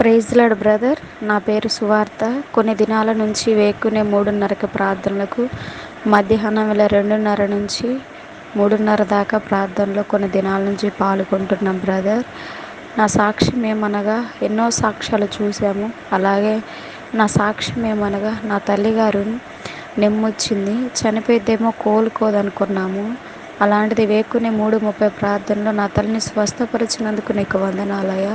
ప్రైజ్లాడ్ brother నా పేరు సువార్త. కొన్ని దినాల నుంచి వేకునే మూడున్నరకి ప్రార్థనలకు మధ్యాహ్నం వేళ రెండున్నర నుంచి మూడున్నర దాకా ప్రార్థనలో కొన్ని దినాల నుంచి పాల్గొంటున్నాం బ్రదర్. నా సాక్ష్యం ఏమనగా ఎన్నో సాక్ష్యాలు చూసాము అలాగే నా సాక్ష్యం ఏమనగా నా తల్లిగారు నెమ్మొచ్చింది చనిపోయిద్దేమో కోలుకోదనుకున్నాము. అలాంటిది వేకునే మూడు ముప్పై ప్రార్థనలో నా తల్లిని స్వస్థపరిచినందుకు నీకు వందనాలయ్యా.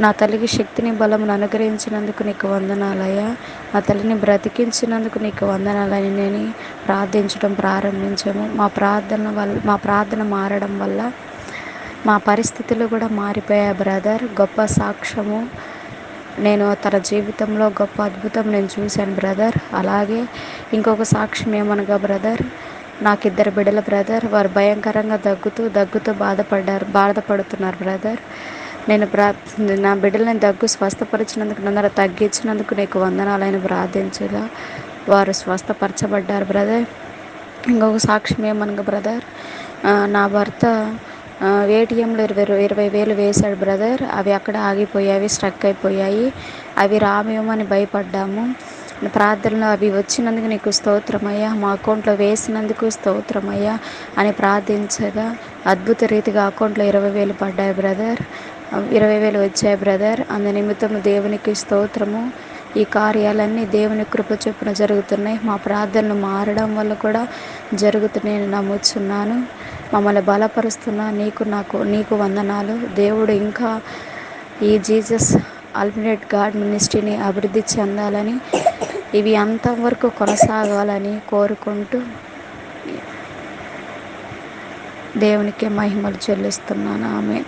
నా తల్లికి శక్తిని బలమును అనుగ్రహించినందుకు నీకు వందనాలయ్యా. నా తల్లిని బ్రతికించినందుకు నీకు వందనాలని నేను ప్రార్థించడం ప్రారంభించాము. మా ప్రార్థన వల్ల మా ప్రార్థన మారడం వల్ల మా పరిస్థితులు కూడా మారిపోయాయి బ్రదర్. గొప్ప సాక్ష్యము. నేను తన జీవితంలో గొప్ప అద్భుతం నేను చూశాను బ్రదర్. అలాగే ఇంకొక సాక్ష్యం ఏమనగా బ్రదర్? నాకు ఇద్దరు బిడ్డల బ్రదర్. వారు భయంకరంగా దగ్గుతూ దగ్గుతూ బాధపడ్డారు బాధపడుతున్నారు బ్రదర్. నేను ప్రా నా బిడ్డలను దగ్గు స్వస్థపరిచినందుకు నన్ను తగ్గించినందుకు నీకు వందనాలని ప్రార్థించగా వారు స్వస్థపరచబడ్డారు బ్రదర్. ఇంకొక సాక్ష్యం ఏమనగా బ్రదర్? నా భర్త ఏటీఎంలో ఇరవై ఇరవై వేలు వేశాడు బ్రదర్. అవి అక్కడ ఆగిపోయాయి స్ట్రక్ అయిపోయాయి. అవి రామేమని భయపడ్డాము. ప్రార్థనలు అవి వచ్చినందుకు నీకు స్తోత్రమయ్యా మా అకౌంట్లో వేసినందుకు స్తోత్రమయ్యా అని ప్రార్థించగా అద్భుత రీతిగా అకౌంట్లో ఇరవై వేలు పడ్డాయి బ్రదర్. ఇరవై వేలు వచ్చాయి బ్రదర్. అందు నిమిత్తం దేవునికి స్తోత్రము. ఈ కార్యాలన్నీ దేవుని కృప చొప్పున జరుగుతున్నాయి. మా ప్రార్థనలు మారడం వల్ల కూడా జరుగుతున్నాయని నమ్ముచున్నాను. మమ్మల్ని బలపరుస్తున్న నీకు నాకు నీకు వందనాలు. దేవుడు ఇంకా ఈ జీసస్ అల్టిమేట్ గాడ్ మినిస్ట్రీని అభివృద్ధి చెందాలని ఇవి అంతవరకు కొనసాగాలని కోరుకుంటూ దేవునికి మహిమలు చెల్లిస్తున్నాను. ఆమె